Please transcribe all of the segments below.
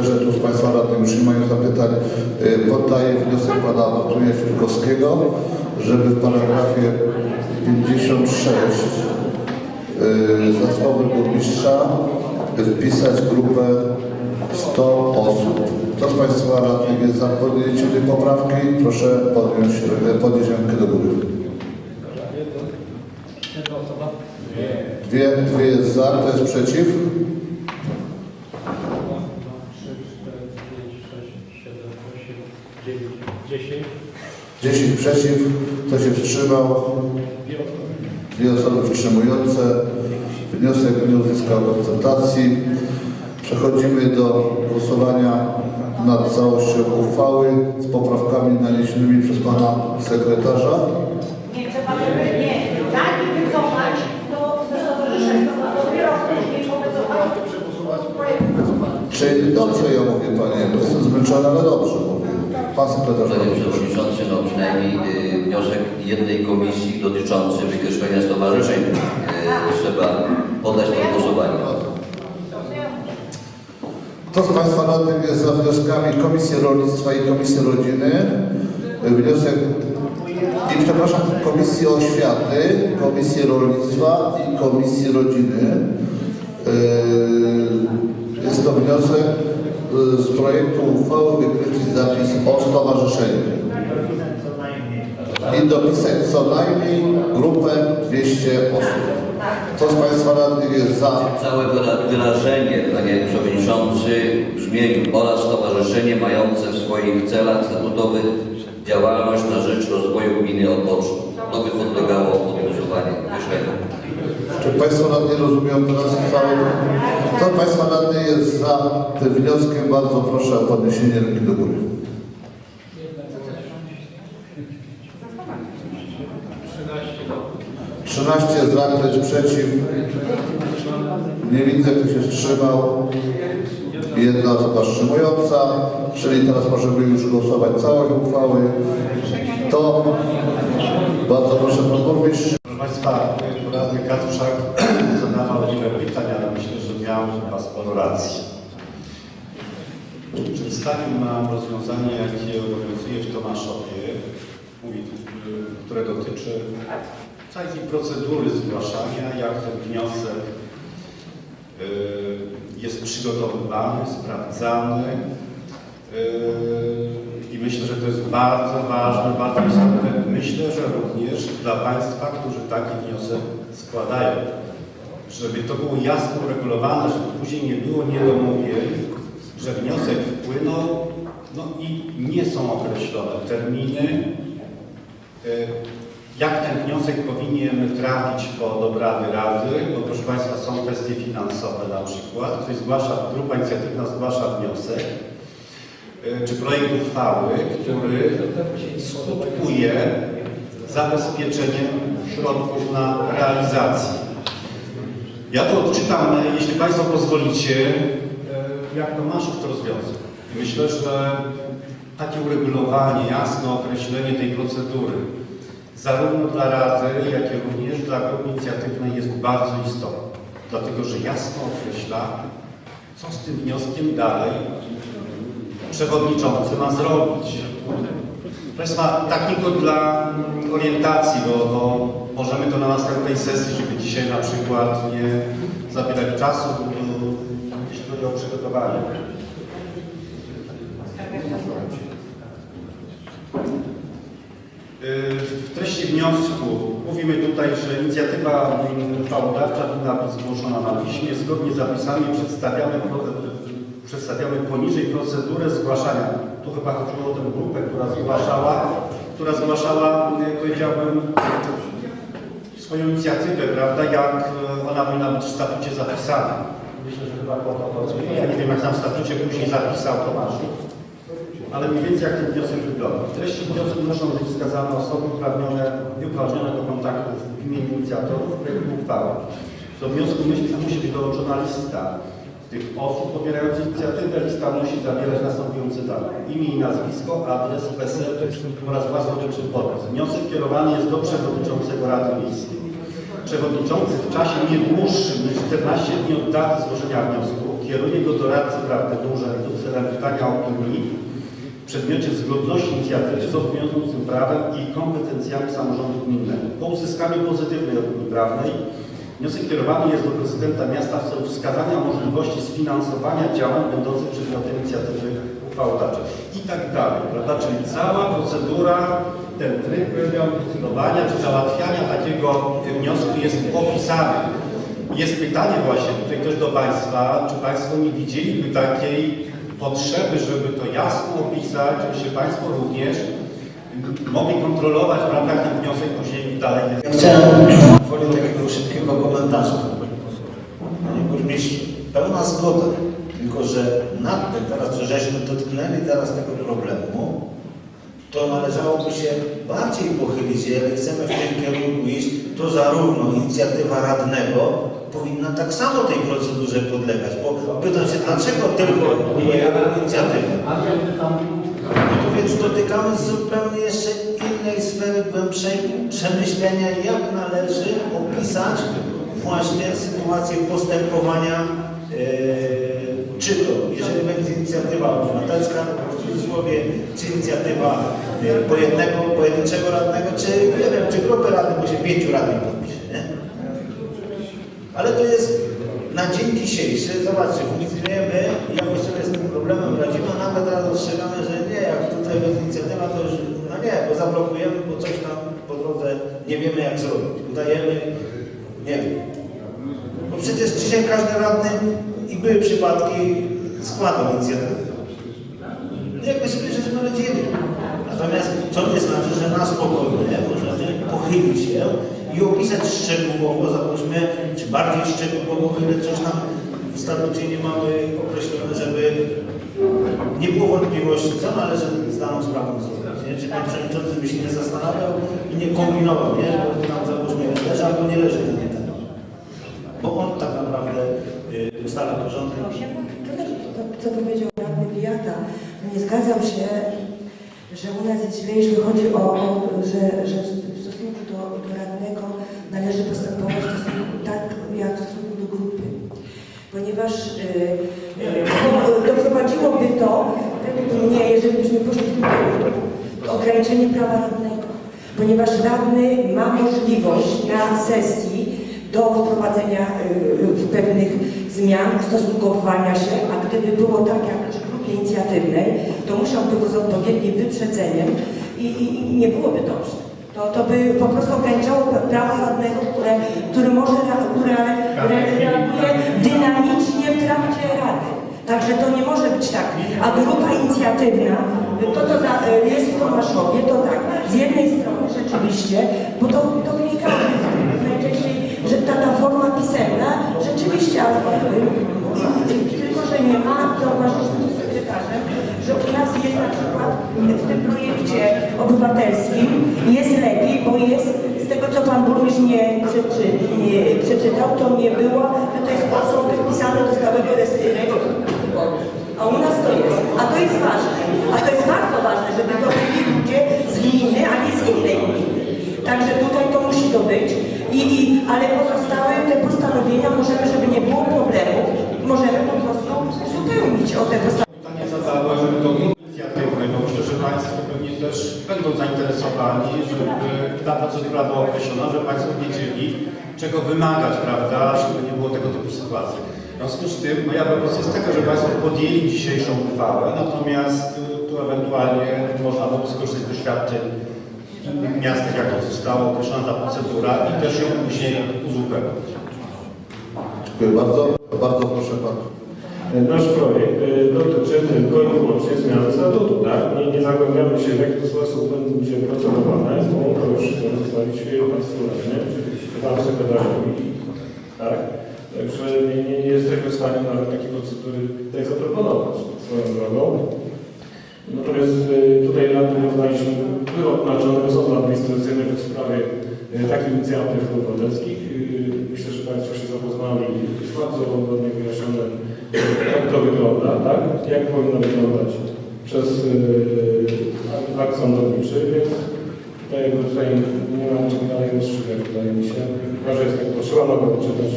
że tu z Państwa radnych już nie mają zapytań. Y, Poddaję wniosek Pana Anatolia Filkowskiego, żeby w paragrafie 56 y, za słowem burmistrza wpisać grupę 100 osób. Kto z Państwa radnych jest za podjęciem tej poprawki? Proszę podnieść, podnieść rękę do góry. Dwie, dwie jest za, kto jest przeciw? 10. 10 przeciw, kto się wstrzymał? Dwie osoby wstrzymujące. Wniosek nie uzyskał akceptacji. Przechodzimy do głosowania nad całością uchwały z poprawkami naniesionymi przez Pana Sekretarza. Nie trzeba, żeby nie. Zanim wycofać, to stowarzyszenie dopiero później po wycofaniu projektu. Czyli dobrze ja mówię Panie, jestem zmęczony, ale dobrze. Pan Sekretarz. Panie. Przewodniczący, no przynajmniej y, wniosek jednej komisji dotyczący wykreślenia stowarzyszeń y, trzeba poddać pod głosowanie. Kto z Państwa radnych jest za wnioskami Komisji Rolnictwa i Komisji Rodziny? Wniosek i przepraszam, Komisji Oświaty, Komisji Rolnictwa i Komisji Rodziny. Yy, Jest to wniosek z projektu uchwały wykreślić zapis o stowarzyszeniu i dopisać co najmniej grupę 200 osób. Kto z Państwa radnych jest za Całe wyra- wyrażenie, panie przewodniczący, w brzmieniu oraz stowarzyszenie mające w swoich celach statutowych działalność na rzecz rozwoju gminy odpoczną. To by podlegało pod głosowanie, Państwo radni rozumieją teraz całe? Kto Państwa radny jest za tym wnioskiem? Bardzo proszę o podniesienie ręki do góry. 13 za, kto jest przeciw? Nie widzę, kto się wstrzymał. Jedna osoba wstrzymująca, czyli teraz możemy już głosować całej uchwały. To bardzo proszę Pan Burmistrz. Proszę Państwa, radny Kacprzak zadawał wiele pytań, ale myślę, że miał chyba sporo racji. Przedstawił nam rozwiązanie, jakie obowiązuje w Tomaszowie, y, które dotyczy całej procedury zgłaszania, jak ten wniosek y, jest przygotowywany, sprawdzany. Yy, I myślę, że to jest bardzo ważne, bardzo istotne. Myślę, że również dla Państwa, którzy taki wniosek składają, żeby to było jasno uregulowane, żeby później nie było niedomówień, że wniosek wpłynął, no i nie są określone terminy, yy, jak ten wniosek powinien trafić pod obrady Rady, bo proszę Państwa są kwestie finansowe na przykład. Ktoś zgłasza, grupa inicjatywna zgłasza wniosek, y, czy projekt uchwały, który skutkuje zabezpieczeniem środków na realizację. Ja tu odczytam, y, jeśli Państwo pozwolicie, y, jak Tomaszów to rozwiązał. Myślę, że takie uregulowanie, jasne określenie tej procedury, zarówno dla Rady, jak i również dla grupy inicjatywnej jest bardzo istotne. Dlatego, że jasno określa, co z tym wnioskiem dalej przewodniczący ma zrobić. Proszę Państwa, tak tylko dla orientacji, bo, bo możemy to na następnej sesji, żeby dzisiaj na przykład nie zabierać czasu, jeśli chodzi o przygotowanie. W treści wniosku mówimy tutaj, że inicjatywa uchwałodawcza powinna być zgłoszona na piśmie. Zgodnie z zapisami przedstawiamy, przedstawiamy poniżej procedurę zgłaszania. Tu chyba chodziło o tę grupę, która zgłaszała, która zgłaszała, mm, powiedziałbym, swoją inicjatywę, prawda, jak e, ona powinna być w statucie zapisana. Myślę, że chyba o to chodzi. Ja nie wiem, jak tam w statucie później zapisał Tomasz ale mniej więcej jak ten wniosek wygląda. W treści wniosku muszą być wskazane osoby uprawnione i uprawnione do kontaktów w imieniu inicjatorów projektu uchwały. Do wniosku musi, być dołączona lista tych osób popierających inicjatywę. Lista musi zawierać następujące dane. Imię i nazwisko, adres, PESEL oraz własnoręczny podpis. Wniosek kierowany jest do przewodniczącego Rady Miejskiej. Przewodniczący w czasie nie dłuższym niż 14 dni od daty złożenia wniosku kieruje go doradcy prawnego urzędu celem pytania opinii w przedmiocie zgodności inicjatywy z obowiązującym prawem i kompetencjami samorządu gminnego. Po uzyskaniu pozytywnej opinii prawnej wniosek kierowany jest do prezydenta miasta w celu wskazania możliwości sfinansowania działań będących przedmiotem inicjatywy uchwałodawczej i tak dalej. Prawda? Czyli cała procedura, ten tryb procedowania czy załatwiania takiego wniosku jest opisany. Jest pytanie właśnie tutaj też do Państwa, czy Państwo nie widzieliby takiej potrzeby, żeby to jasno opisać, żebyście Państwo również mogli kontrolować, prawda, ten wniosek później dalej jest. Ja chciałem woli takiego szybkiego komentarza. Panie burmistrzu, pełna zgoda, tylko że nad tym teraz, że żeśmy dotknęli teraz tego problemu, to należałoby się bardziej pochylić, jeżeli chcemy w tym kierunku iść, to zarówno inicjatywa radnego powinna tak samo tej procedurze podlegać, bo pytam się, dlaczego tylko inicjatywa? No to więc dotykamy zupełnie jeszcze innej sfery głębszej przemyślenia, jak należy opisać właśnie sytuację postępowania, e, czy to, jeżeli będzie inicjatywa obywatelska, czy inicjatywa jednego, pojedynczego radnego, czy nie wiem, czy grupy radnych, bo się pięciu radnych podpisze, nie? Ale to jest na dzień dzisiejszy, zobaczcie, funkcjonujemy, jakoś sobie z tym problemem radzimy, a nawet teraz ostrzegamy, że nie, jak tutaj będzie inicjatywa, to już, no nie, bo zablokujemy, bo coś tam po drodze nie wiemy jak zrobić. Udajemy, nie wiem. Bo przecież dzisiaj każdy radny i były przypadki składał inicjatywę. Jakby sobie żeśmy radzili. Natomiast co nie znaczy, że na spokojnie możemy pochylić się i opisać szczegółowo, załóżmy, czy bardziej szczegółowo, ile coś tam w statucie nie mamy określone, żeby nie było wątpliwości, co należy z daną sprawą zrobić. Nie? Czy pan przewodniczący by się nie zastanawiał i nie kombinował, nie? bo tam załóżmy leży albo nie leży ten temat. Bo on tak naprawdę y, ustala porządek. To, co powiedział radny Wiata, nie zgadzam się, że u nas jest źle, jeśli chodzi o, o że, że w stosunku do, do radnego należy postępować w stosunku tak, jak w stosunku do grupy. Ponieważ y, y, doprowadziłoby to, według jeżeli byśmy poszli w tym ograniczenie prawa radnego. Ponieważ radny ma możliwość na sesji do wprowadzenia y, pewnych zmian, ustosunkowania się, a gdyby było tak jak inicjatywnej, to musiałby go z odpowiednim wyprzedzeniem i, i, i nie byłoby dobrze. To, to by po prostu ograniczało prawo radnego, które, który może, które re- reaguje dynamicznie w trakcie rady. Także to nie może być tak. A grupa inicjatywna, to co za, jest w Tomaszowie, to tak, z jednej strony rzeczywiście, bo to, to wynika najczęściej, że ta, ta forma pisemna rzeczywiście, ale y, y, tylko, że nie ma, zauważyliśmy z sekretarzem, że u nas jest na przykład w tym projekcie obywatelskim jest lepiej, bo jest z tego, co pan burmistrz nie, przeczy, nie przeczytał, to nie było, że to jest osoby wpisane do stałego rejestru. A u nas to jest. A to jest ważne. A to jest bardzo ważne, żeby to byli ludzie z gminy, a nie z innej gminy. Także tutaj to musi to być. I, i, ale pozostałe te postanowienia możemy, żeby nie było problemów, możemy po prostu uzupełnić o te postanowienia. Pytanie zadałem do grupy inicjatywnej, bo Pewnie też będą zainteresowani, żeby ta procedura była określona, żeby Państwo wiedzieli, czego wymagać, prawda, żeby nie było tego typu sytuacji. W związku z tym moja propozycja jest taka, że Państwo podjęli dzisiejszą uchwałę, natomiast tu ewentualnie można było skorzystać z doświadczeń innych miastach, jak to została określona ta procedura i też ją później uzupełnić. Dziękuję bardzo. Bardzo proszę Pan. Nasz projekt y, dotyczy tylko i wyłącznie zmiany statutu, tak? Nie, nie zagłębiamy się w jaki sposób będzie procedowane, bo to już zostawić Państwu radnym, Pan sekretarzowi, tak? Także nie, nie, nie jesteśmy w stanie nawet takiej procedury tutaj zaproponować swoją drogą. Natomiast y, tutaj radnym uznaliśmy wyrok Naczelnego Sądu Administracyjnego w sprawie y, takich inicjatyw obywatelskich. Myślę, że Państwo się zapoznali, jest bardzo wygląda, tak? Jak powinno wyglądać przez y, akt sądowniczy, więc tutaj, tutaj nie ma czego dalej rozstrzygać, wydaje mi się. Chyba, że jest tak potrzeba, mogę czytać,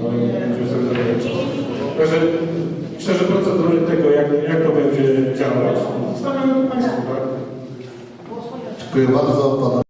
ale będziemy sobie zabierać czas. Także Szczerze procedury tego, jak, jak to będzie działać, stawiamy Państwu, tak? Dziękuję bardzo.